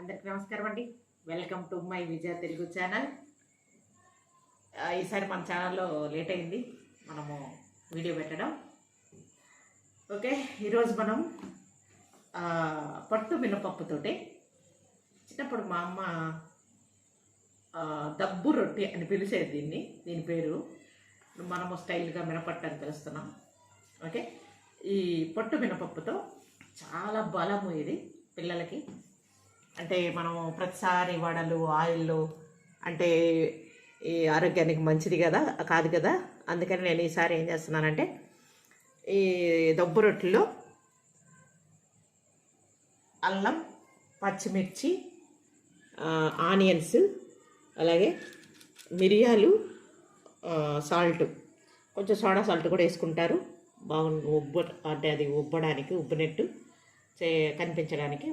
అందరికి నమస్కారం అండి. Welcome to my Vijaya Telugu channel ఈసారి మన ఛానల్లో లేట్ అయింది. మనము వీడియో పెట్టడం. ఓకే ఈరోజు మనం పట్టు మినపప్పుతోటి చిన్నప్పుడు మా అమ్మ దబ్బు రొట్టి అని పిలిచేది దీన్ని. దీని పేరు మనము స్టైల్గా మినపట్టు అని పిలుస్తున్నాం. ఓకే ఈ పొట్టు మినపప్పుతో చాలా బలము ఇది పిల్లలకి. అంటే మనం ప్రతిసారి వడలు ఆయిల్ అంటే ఈ ఆరోగ్యానికి మంచిది కదా కాదు కదా? అందుకని నేను ఈసారి ఏం చేస్తున్నానంటే ఈ దబ్బు రొట్టెలో అల్లం పచ్చిమిర్చి ఆనియన్స్ అలాగే మిరియాలు సాల్ట్. కొంచెం సోడా సాల్ట్ కూడా వేసుకుంటారు. బాగుంది ఉబ్బ అంటే అది ఉబ్బడానికి ఉబ్బినట్టు చే కనిపించడానికి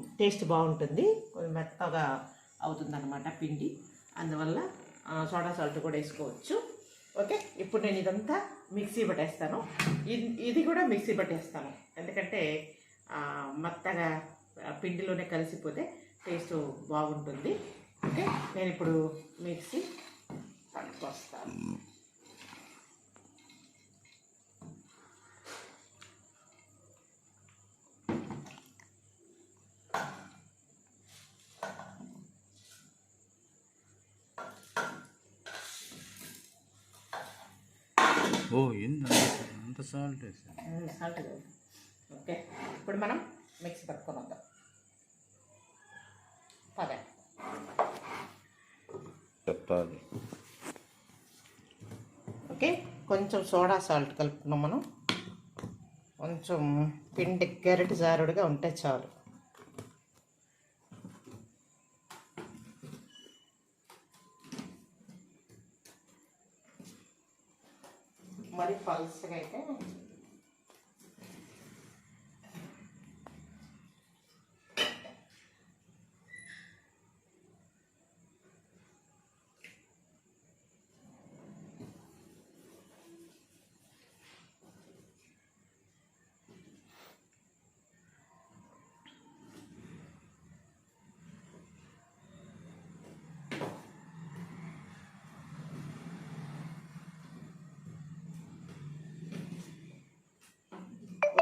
టేస్ట్ బాగుంటుంది. కొంచెం మెత్తగా అవుతుందన్నమాట పిండి. అందువల్ల సోడా సాల్ట్ కూడా వేసుకోవచ్చు. ఓకే? ఇప్పుడు నేను ఇదంతా మిక్సీ పట్టేస్తాను. ఇది ఇది కూడా మిక్సీ పట్టేస్తాను. ఎందుకంటే మెత్తగా పిండిలోనే కలిసిపోతే టేస్ట్ బాగుంటుంది. ఓకే? నేను ఇప్పుడు మిక్సీ పట్టుకొస్తాను. ఓ ఏంది అంత సాల్ట్ వేసాను. సాల్ట్. ఓకే ఇప్పుడు మనం మిక్సీ పట్టుకొని వద్దాం పద. చెప్పాలి. ఓకే కొంచెం సోడా సాల్ట్ కలుపుకున్నాం మనం. కొంచెం పిండి గరిటె జారుడుగా ఉంటే చాలు. మరి పల్సగా అయితే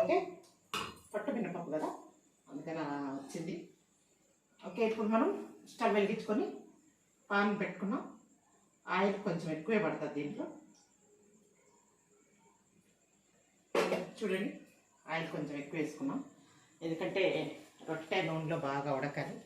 ఓకే పట్టు మినపప్పు కదా అందుకని అలా వచ్చింది ఓకే ఇప్పుడు మనం స్టవ్ వెలిగించుకొని పాన్ పెట్టుకున్నాం. ఆయిల్ కొంచెం ఎక్కువే పడుతుంది దీంట్లో. చూడండి ఆయిల్ కొంచెం ఎక్కువ వేసుకున్నాం. ఎందుకంటే రొట్టె నూనెలో బాగా ఉడకాలి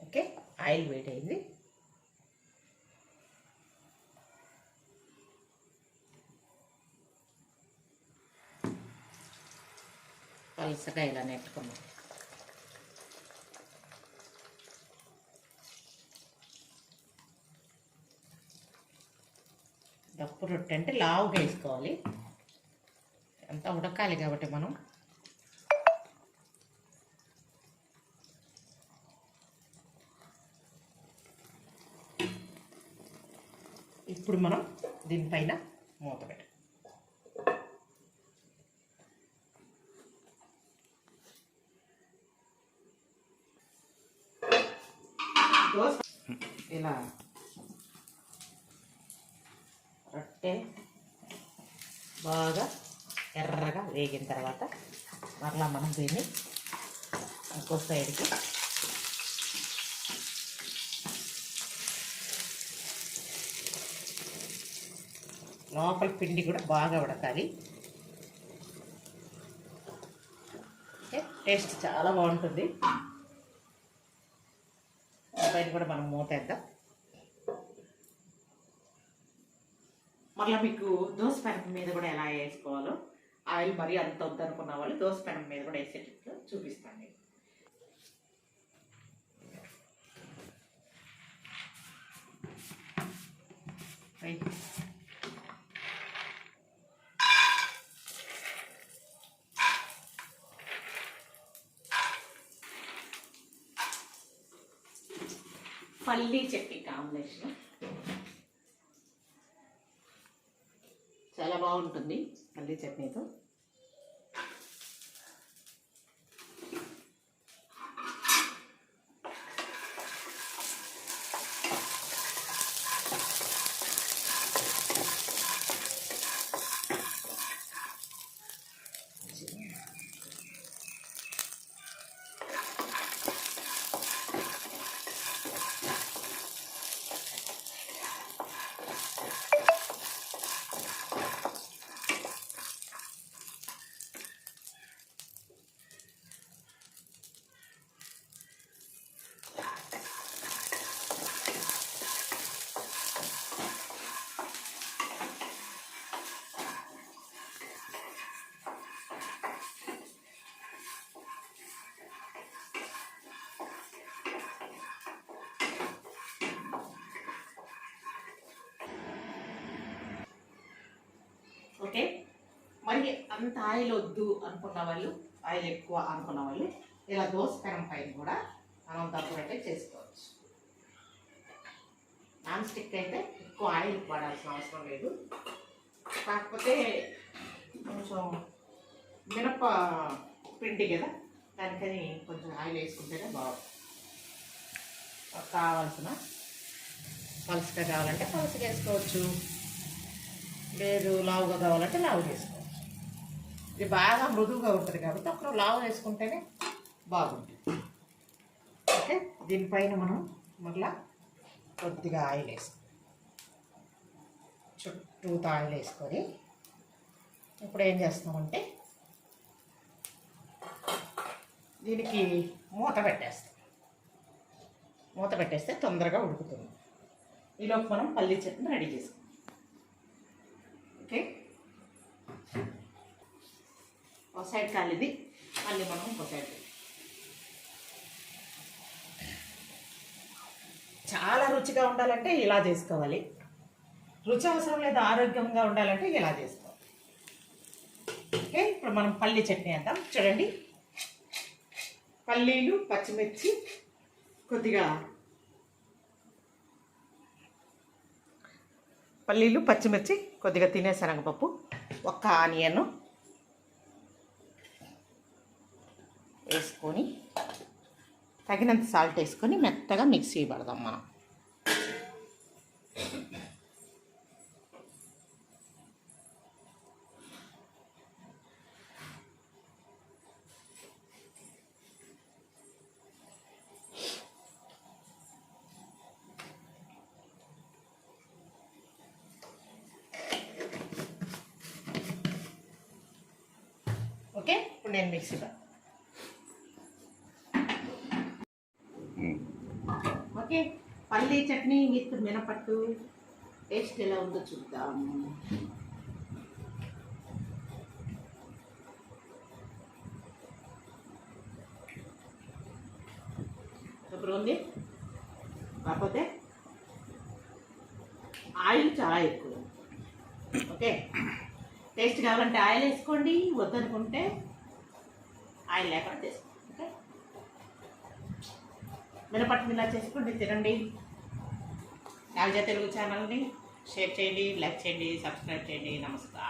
ఓకే ఆయిల్ వేట్ అయింది. పలుసగా ఇలా నెట్టుకున్నాం దప్పు రొట్టె అంటే లావుగా వేసుకోవాలి. అంతా ఉడకాలి కాబట్టి మనం? ఇప్పుడు మనం దీనిపైన మూత పెట్టాలి ఇలా రొట్టె బాగా ఎర్రగా వేగిన తర్వాత మరలా మనం దీన్ని ఇంకో సైడ్కి లోపల పిండి కూడా బాగా ఉడకాలి. టేస్ట్ చాలా బాగుంటుంది. బయట కూడా మనం మూతేద్దాం. మళ్ళీ మీకు దోశ పెనం మీద కూడా ఎలా వేసుకోవాలో ఆయిల్ మరీ అంత వద్దనుకున్న వాళ్ళు దోశ పెనం మీద కూడా వేసేటట్లు చూపిస్తాను. నేను పల్లీ చట్నీ కాంబినేషన్. చాలా బాగుంటుంది పల్లీ చట్నీతో. అంత ఆయిల్ వద్దు అనుకున్న వాళ్ళు ఆయిల్ ఎక్కువ అనుకున్న వాళ్ళు ఇలా దోస పైన కూడా మనం దబ్బురట్టే చేసుకోవచ్చు. నాన్ స్టిక్ అయితే ఎక్కువ ఆయిల్ పడాల్సిన అవసరం లేదు. కాకపోతే కొంచెం మినప పిండి కదా దానికని కొంచెం ఆయిల్ వేసుకుంటేనే బాగుంటుంది. కావాల్సిన పలుసుగా కావాలంటే పలుసుగా వేసుకోవచ్చు. లేదు లావుగా కావాలంటే లావు చేసుకోవచ్చు ఇది బాగా మృదువుగా ఉంటుంది కాబట్టి అప్పుడు లావు వేసుకుంటేనే బాగుంటుంది. ఓకే? దీనిపైన మనం మళ్ళా కొద్దిగా ఆయిల్ వేసుకో చుట్టూతో ఆయిల్ వేసుకొని ఇప్పుడు ఏం చేస్తామంటే దీనికి మూత పెట్టేస్తాం. మూత పెట్టేస్తే తొందరగా ఉడుకుతుంది. ఈలోపు మనం పల్లీ చట్నీ రెడీ చేసుకుంటాం ఓకే? ఒక సైడ్ మళ్ళీ మనం ఒక సైడ్ చాలా రుచిగా ఉండాలంటే ఇలా చేసుకోవాలి. రుచి అవసరం లేదు ఆరోగ్యంగా ఉండాలంటే ఇలా చేసుకోవాలి. ఓకే? ఇప్పుడు మనం పల్లి చట్నీ అంటాం. చూడండి. పల్లీలు పచ్చిమిర్చి కొద్దిగా పల్లీలు పచ్చిమిర్చి కొద్దిగా తినే శనగపప్పు ఒక్క ఆనియన్ వేసుకొని తగినంత సాల్ట్ వేసుకొని మెత్తగా మిక్సీ పడదాం మనం. ఓకే? ఇప్పుడు నేను మిక్సీ పడతాను ఓకే. పల్లీ చట్నీ విత్ మినపట్టు. టేస్ట్ ఎలా ఉందో చూద్దాం. ఇప్పుడు ఉంది. కాకపోతే ఆయిల్ చాలా ఎక్కువ. ఓకే. టేస్ట్ కావాలంటే ఆయిల్ వేసుకోండి. వద్దనుకుంటే ఆయిల్ లేకుండా చేసుకోండి ఇలా చేసుకోండి తినండి. నాగజా తెలుగు ఛానల్ని షేర్ చేయండి లైక్ చేయండి సబ్స్క్రైబ్ చేయండి. నమస్కారం.